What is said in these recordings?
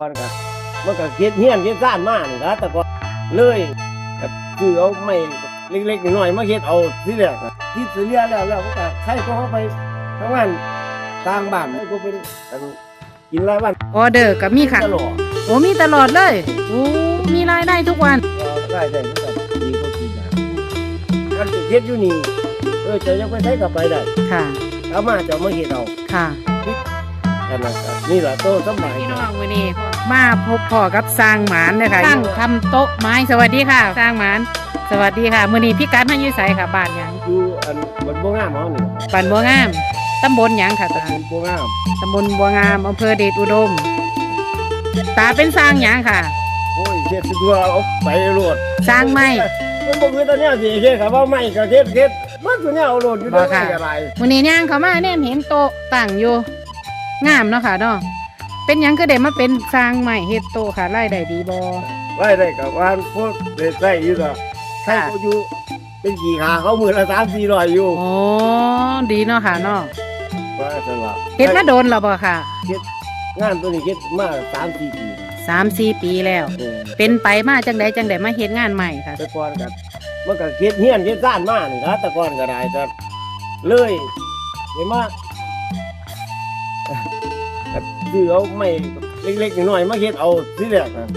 ก่อนก็มันก็เฮ็ดเฮียนเฮ็ดซ่านมานี่นะแต่ก็เลยก็คือเอาไม้เล็กๆน้อยๆมาเฮ็ดเอาที่แรกอะที่สิเรียแล้วแล้วมันก็ใช้ก็เอาไปทำงานต่างบ้านมันก็เป็นอันกินรายวันออเดอร์ก็มีค่ะตลอดโอ้มีตลอดเลยโอ้มีรายได้ทุกวันก็ได้ได้มันก็ดีก็ดีนะอันที่เฮ็ดอยู่นี่เออจะยังไปใช้ก็ไปได้ค่ะเอามาจะเอามาเฮ็ดเอาค่ะแค่นั้นก็ นี่แหละโตสมัยพี่น้องวันนี้มาพบพ่อกับสร้างหมานเลยค่ะตั้งทำโต๊ะไม้สวัสดีค่ะ สร้างหมาน สวัสดีค่ะมื้อนี้พี่กัดมาอยู่ไสค่ะบ้านหยังอยู่อันบนบ่งามเฮานี่บ้านบัวงามตำบลหยังค่ะตาบนบ่งามตำบลบัวงามอำเภอเดชอุดม ตาเป็นสร้างหยังค่ะโอ้ยเฮ็ดตัวเอาไปโลดสร้างไม้มันบ่คือตอนเนี้ยสิเฮ็ดครับว่าไม่ก็เฮ็ดเฮ็ดมันตัวเนี้ยเอาโลดอยู่ได้บ่ค่ะอะไรมื้อนี้ย่างเขามาแน่เห็นโต๊ะตั้งอยู่ งามเนาะค่ะเนาะเป็นหยังก็ได้มาเป็นสร้างไม้เฮ็ดโต๊ะค่ะรายได้ดีบ่รายได้กับว่าพวกเด็ดได้อยู่ก็ใช้เขาอยู่เป็นกี่ขาเขามื้อละ3 400อยู่โอ้ดีเนาะค่ะเนาะว่าซั่นล่ะเฮ็ดมาโดนแล้วบ่ค่ะงานตัวนี้เฮ็ดมา3 4ปีสามสี่ปีแล้ว เออเป็นไปมาจังใดจังใดมาเฮ็ดงานใหม่ค่ะ แต่ก่อนก็มันก็เฮ็ดเฮียนเฮ็ดซ่านมานี่นะแต่ก่อนก็ได้แต่เลยเห็นมาก็ ซื้อเอาไม้เล็กๆน้อยๆมาเฮ็ดเอาที่แรกนะ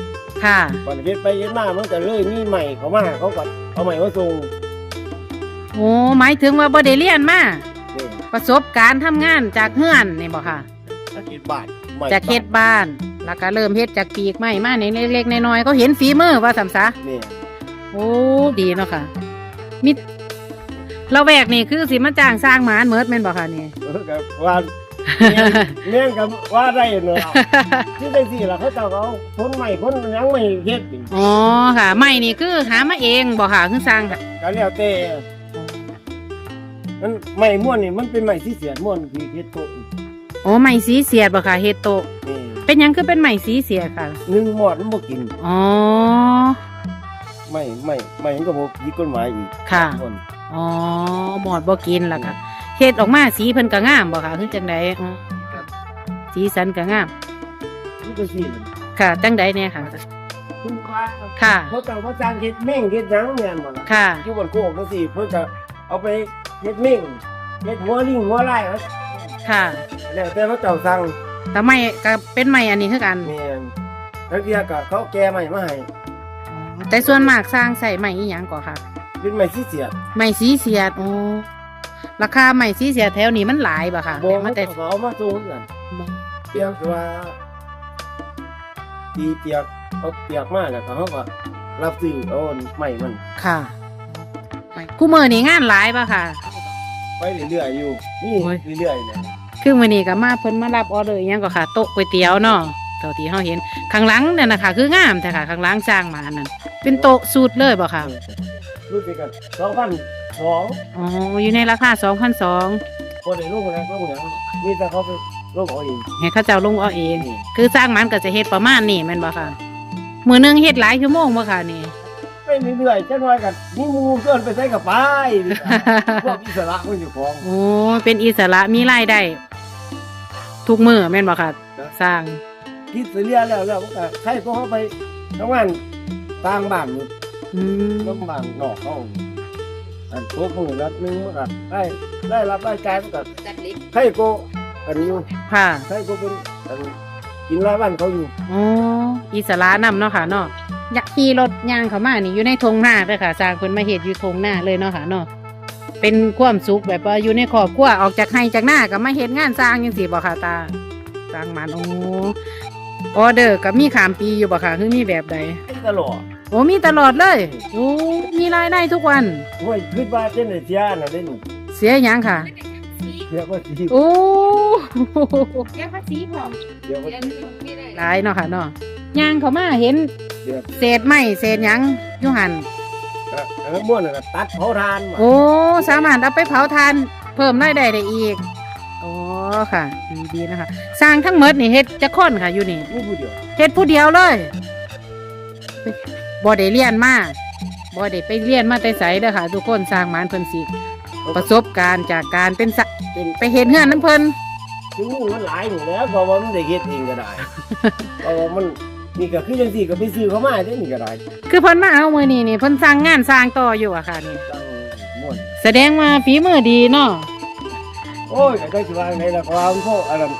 ค่ะ ก่อนเฮ็ดไปเฮ็ดมามันก็เลยมีใหม่เขามาเขาก็เอาใหม่มาส่งโอ้หมายถึงว่าบ่ได้เรียนมา นี่ประสบการณ์ทำงานจากเฮือนนี่บ่ค่ะ จากเฮ็ดบ้านใหม่จากเฮ็ดบ้าน แล้วก็เริ่มเฮ็ดจากปีกไม้มาในเล็กๆน้อยๆเขาเห็นฝีมือว่าสำซะนี่โอ้ดีเนาะค่ะมิเราแวกนี่คือสิมาจ้างสร้างหมานเหมิดแม่นบ่ค่ะนี่ เออก็ว่า แม่นแม่นก็ว่าได้เนาะที่จังซี่ล่ะเขาเจ้าก็เอาคนใหม่คนหยังไม่เฮ็ดนี่อ๋อค่ะไม้นี่คือหามาเองบ่ค่ะคือสร้างค่ะก็แล้วแต่มันไม้ม่วนนี่มันเป็นไม้ที่เสียดม่วนที่เฮ็ดโต๊ะนี่โอ้ไม้สีเสียดบ่ค่ะเฮ็ดโตะเป็นหยังคือเป็นไม้สีเสียดค่ะหนึ่งหมอดมันบ่กินอ๋อไม่ไม่ไม่มันก็บ่ผิดกฎหมายอีกค่ะคนอ๋อหมอดบ่กินล่ะค่ะ เฮ็ดออกมาสีเพิ่นก็งามบ่ค่ะคือจังไดอ๋อสีสันก็งาม มันก็สิค่ะ จังไดเนี่ยค่ะ คุณว่าค่ะเขาเจ้าเขาจ้างเฮ็ดแม่งเฮ็ดหยังแม่นบ่ล่ะค่ะ อยู่บนโคกจังซี่เพิ่นก็เอาไปเฮ็ดแม่งเฮ็ดหัวลิงหัวลายเอาค่ะแล้วแต่เขาเจ้าสั่งแต่ไม้ก็เป็นไม้อันนี้คือกัน แม่นแล้วเดียวก็เขาแก้ใหม่มาให้แต่ส่วนมากสร้างใส่ไม้อีหยังก่อค่ะ เป็นไม้ที่เสียด ไม้สีเสียดโอ้ ราคาไม้สีเสียดแถวนี้มันหลายบ่ค่ะบ่แต่มัมันนแต่แต่เขาเอามาส่งกันเปียกว่าตีเปียกเอาเปียกมาแล้วก็เขาก็รับซื้อเอาไม้มันค่ะคู่มือนี่งานหลายป่ะค่ะ ไปเรื่อยๆอยู่นี่โอ้ย เรื่อยๆเนี่ยคือมื้อนี้ก็มาเพิ่นมารับออเดอร์อิหยังก็ค่ะโต๊ะก๋วยเตี๋ยวเนาะเท่าที่เฮาเห็นข้างหลังนั่นน่ะค่ะคืองามแต่ค่ะข้างหลังสร้างมานั่นเป็นโต๊ะสูตรเลยบ่ค่ะ รู้สึกกันสองพันสองอ๋ออยู่ในราคา2,200คนในลูกอะไรก็เหมือนมีแต่เขาไปลูกเอาเองให้เขาเจ้าลงเอาเอง คือสร้างมันก็จะเฮ็ดประมาณนี้แม่นบ่ค่ะ มื้อหนึงเฮ็ดหลายชั่วโมงบ่ค่ะนี่ไปเรื่อยๆจะน้อยกันนี่มูเกินไปใส่กับไปพวกอิสระมันอยู่ของ โอ้เป็นอิสระมีรายได้ทุกมื้อแม่นบ่ค่ะสร้างคิดเสียแล้วแล้วมันก็ใครก็เขาไปทำงานต่างบ้านอยู่ อืมลำบากนอกเขาอันตัวมือละหนึงมันก็ได้ได้รับรายจ่ายมันก็ใครก็อันนี้อยู่ค่ะใครก็เป็นอันกินรายวันเขาอยู่อ๋ออิสระนำเนาะค่ะเนาะอยากขี่รถย่างเข้ามานี่อยู่ในทงหน้าเด้อค่ะสร้างเพิ่นมาเฮ็ดอยู่ทงหน้าเลยเนาะค่ะเนาะเป็นความสุขแบบว่าอยู่ในครอบครัวออกจากไห้จากหน้าก็มาเฮ็ดงานสร้างจังซี่บ่ค่ะตาสร้างมันโอ้ออเดอร์ก็มีขามปีอยู่บ่ค่ะคือมีแบบใดตลอด โอ้มีตลอดเลยโอ้มีรายได้ทุกวัน โอ้ยคิดว่าเจ้าหน้าที่น่ะเด่นเสียหยังค่ะเรียกว่าสิโอ้เสียภาษีพร้อมเรียกว่าเดือนหนึงไม่ได้หลายเนาะค่ะเนาะย่างเข้ามาเห็นเรียกเศษไม้เศษหยังอยู่หันก็อันนั้นม่วนน่ะก็ตัดเผาทานมาโอ้สามารถเอาไปเผาทาน เพิ่มรายได้ได้อีกโอ้ค่ะ ดีดีนะคะสร้างทั้งหมดนี่เฮ็ดจะค้นค่ะอยู่นี่ผู้ผู้เดียวเฮ็ดผู้เดียวเลย บ่ได้เรียนมาบ่ได้ไปเรียนมาแต่ไสเด้อค่ะ ทุกคนสร้างหมานเพิ่นสิประสบการณ์จากการเป็นสะเป็นไปเฮ็ดเฮือนน้ำเพิ่นถึงมือมันหลายอยู่แล้วก็ว่ามันได้เฮ็ดเองก็ได้ เพราะว่ามันนี่ก็คือจังซี่ก็ไปซื้อเขามาได้นี่ก็ได้คือเพิ่นมาเอามือนี่นี่เพิ่นสร้างงานสร้างต่ออยู่อะค่ะนี่ตั้งม่วนแสดงว่าฝีมือดีเนาะโอ้ยก็ได้สิว่าไงล่ะความพวกอันนั้น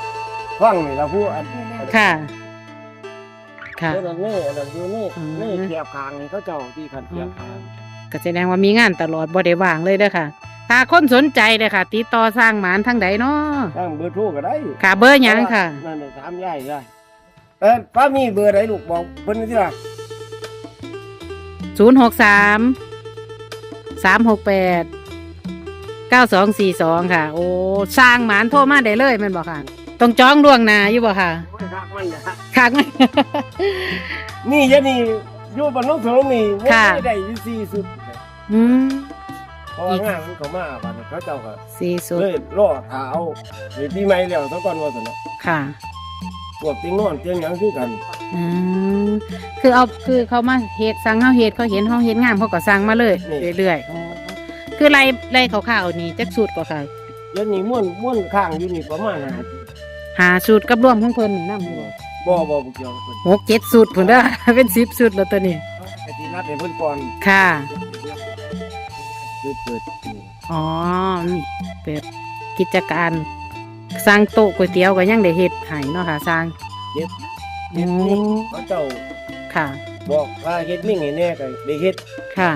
ฟังนี่ล่ะผู้อันค่ะ ค่ะเรื่องนี้อันนั้นอยู่นี่อืมนี่เทียบคางนี่เขาเจ้าที่คันเทียบคางก็แสดงว่ามีงานตลอดบ่ได้ว่างเลยเด้อค่ะ ถ้าคนสนใจเด้อค่ะ ติดต่อสร้างหมานทางใดเนาะตั้งเบอร์โทรก็ได้ค่ะเบอร์หยังค่ะ นั่นน่ะถามยายยายเออป้ามีเบอร์ไหนลูกบอกเพิ่นสิล่ะศูนย์หกสามสามหกแปดเก้าสองสี่สองค่ะ โอ้สร้างหมานโทรมาได้เลยแมันบอกค่ะ ต้องจองล่วงหน้าอยู่บ่ค่ะโอ้ยรักมันนะ ค่ะนี่ยะนี่อยู่บ้านน้องสงนี่ค่ะ ไม่ได้อยู่สี่สุดอืมเพราะว่างานมันเขามาบัดนี้เขาเจ้าก็สี่สุดเลยรอถาเอาในปีใหม่แล้วซะก่อนว่าซั่นเนาะค่ะ พวกเตียงนอนเตียงหยังคือกันอืมคือเอาคือเขามาเฮ็ดสั่งเฮาเฮ็ดเขาเห็นเฮาเฮ็ดงามเขาก็สั่งมาเลยเรื่อยๆอ๋อคือไล่ไล่ข่าวๆนี่จักสูตรก็ค่ะยะนี่ม่วนม่วนข้างอยู่นี่ประมาณนั้นหาสูตรกับรวมของเพิ่นนี่นำบ่ บ่บ่เกี่ยวกับเพิ่นหกเจ็ดสูตรพุ่นเด้อ เป็น10สูตรแล้วตัวนี้ ไอ้ที่นัดให้เพิ่นก่อนค่ะเปิดเปิดนี่อ๋อนี่เปิดกิจการสร้างโต๊ะก๋วยเตี๋ยวก็ยังได้เฮ็ดให้เนาะค่ะสร้างเฮ็ดโอ้เขาเจ้าค่ะ บอกว่าเฮ็ดมิ่งให้แน่ก็ได้เฮ็ดค่ะ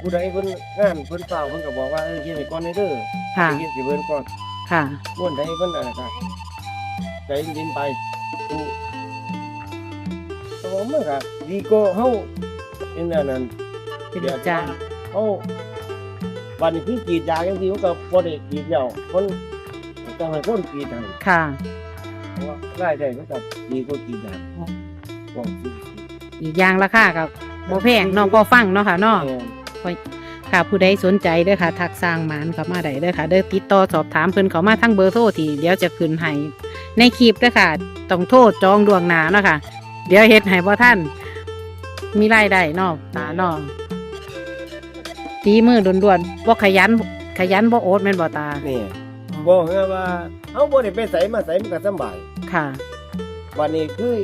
ผู้ใดเพิ่นงานเพิ่นเฝ้าเพิ่นก็บอกว่าเออเฮ็ดให้ก่อนเด้อค่ะเฮ็ดสิเพิ่นก่อน ค่ะม่วนใดเพิ่นอะไรก็ใจเย็นๆไปผู้ แต่ว่ามันก็ดีกว่าเฮาเป็นอันนั้นเป็นอาจารย์เฮาวันนี้คือกรีดยางจังซี่มันก็บ่ได้กรีดแล้วคนต้องให้คนกรีดให้ค่ะเพราะว่ารายได้มันก็ดีกว่ากรีดยางบอกสิอีกอย่างราคากับโมแพงน้องพอฟังเนาะค่ะเนาะแม่นค่ะผู้ใดสนใจเด้อค่ะ ทักสร้างหมานเข้ามาได้เด้อค่ะ เด้อติดต่อสอบถามเพิ่นเข้ามาทั้งเบอร์โทรที่เดี๋ยวจะขึ้นให้ในคลิปเด้อค่ะ ต้องโทรจองดวงหนาเนาะค่ะเดี๋ยวเฮ็ดให้บ่ท่าน มีรายได้เนาะตาเนาะตีมือด่วนๆบ่ขยัน ขยันบ่โอดแม่นบ่ตา นี่บอกให้ว่าเฮาบ่ได้ไปไสมาไสมันก็สำบายค่ะวันนี้คือ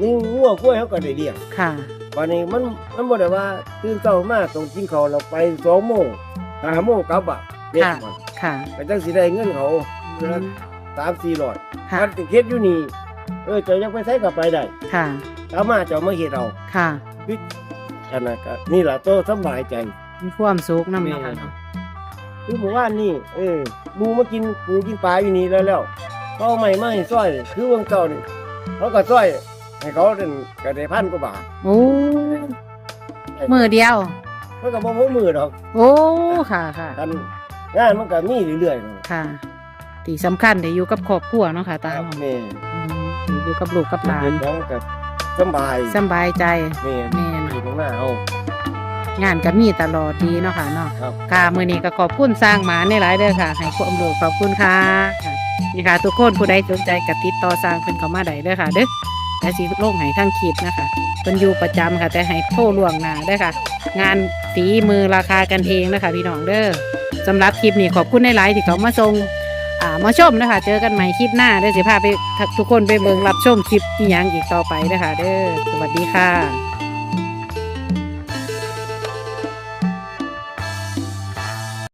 นี่งัวกล้วยเขาก็ได้เลี้ยงค่ะวันนี้มันมันบ่ได้ว่าตื่นเช้ามาต้องกินข้าวแล้วไปสองโมงห้าโมงกลับอะเด็ดค่ะมันค่ะ ไปจังสิได้เงินเขาเดือนละสามสี่ร้อยค่ะมันติเฮ็ดอยู่นี่ เออเจะยังไปใช้ก็ไปได้ค่ะกลับมาเจะมาเฮ็ดเอาค่ะอันนั้นก็นี่ล่ะโตสำบายใจ มีความสุขนำเนาะค่ะเนาะคือหมู่บ้านนี่เออหมูมากินปูกินปลาอยู่นี่แล้วแล้วเขาเอาใหม่มาให้ซอย คือวงเก่านี่เขาก็ซอย ให้เขาเดินก็ได้พันกว่าบาทโอ้มือเดียวมันก็บ่พอมือดอกโอ้ค่ะค่ะกันงานมันก็มีเรื่อยๆนั่นค่ะที่สำคัญได้อยู่กับครอบครัวเนาะค่ะตาครับเนาะแม่ อืมอยู่กับลูกกับหลานเฮ็ดหยังก็สำบายสำบายใจแม่แม่นอยู่ตรงหน้าเอางานก็มีตลอดดีเนาะค่ะเนาะครับค่ะมื้อนี้ก็ขอบคุณสร้างหมาในหลายๆเด้อค่ะให้ความรู้ขอบคุณค่ะค่ะนี่ค่ะทุกคนผู้ใดสนใจก็ติดต่อสร้างเพิ่นเข้ามาได้เด้อค่ะเด้อและสิลงให้ทางคลิปนะคะเพิ่นอยู่ประจำค่ะ แต่ให้โทรล่วงหน้าเด้อค่ะ งานฝีมือราคากันเองนะคะพี่น้องเด้อสำหรับคลิปนี้ขอบคุณในหลายๆที่เขามาส่ง อ่ามาชมนะคะเจอกันใหม่คลิปหน้าเด้อสิพาไปทุกคนไปเบิงรับชมคลิปอีหยังอีกต่อไปนะคะเด้อสวัสดีค่ะ